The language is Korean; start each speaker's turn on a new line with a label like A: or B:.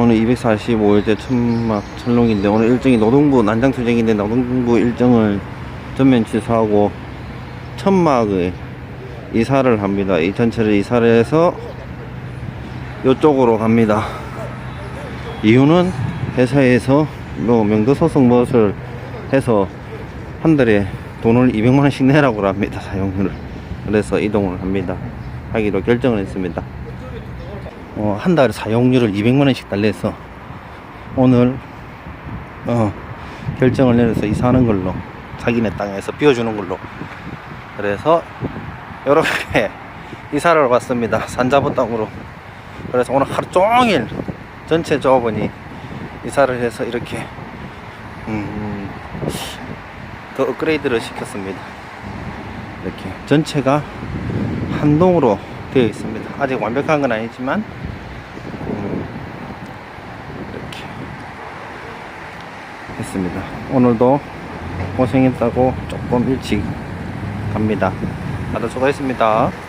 A: 오늘 245일째 천막 철롱인데 오늘 일정이 노동부 난장투쟁인데 노동부 일정을 전면 취소하고 천막의 이사를 합니다. 이 전체를 이사를 해서 이쪽으로 갑니다. 이유는 회사에서 뭐 명도소송 무엇을 해서 한 달에 돈을 200만 원씩 내라고 합니다. 사용료를. 그래서 이동을 합니다. 하기로 결정을 했습니다. 어, 한 달에 사용료를 200만 원씩 달래서 오늘 어, 결정을 내려서 이사하는 걸로 자기네 땅에서 비워주는 걸로 그래서 이렇게 이사를 왔습니다. 산자부 땅으로. 그래서 오늘 하루 종일 전체 조합원이 이사를 해서 이렇게 음, 더 업그레이드를 시켰습니다. 이렇게 전체가 한동으로 되어 있습니다. 아직 완벽한 건 아니지만 음, 이렇게 했습니다. 오늘도 고생했다고 조금 일찍 갑니다. 다들 수고했습니다.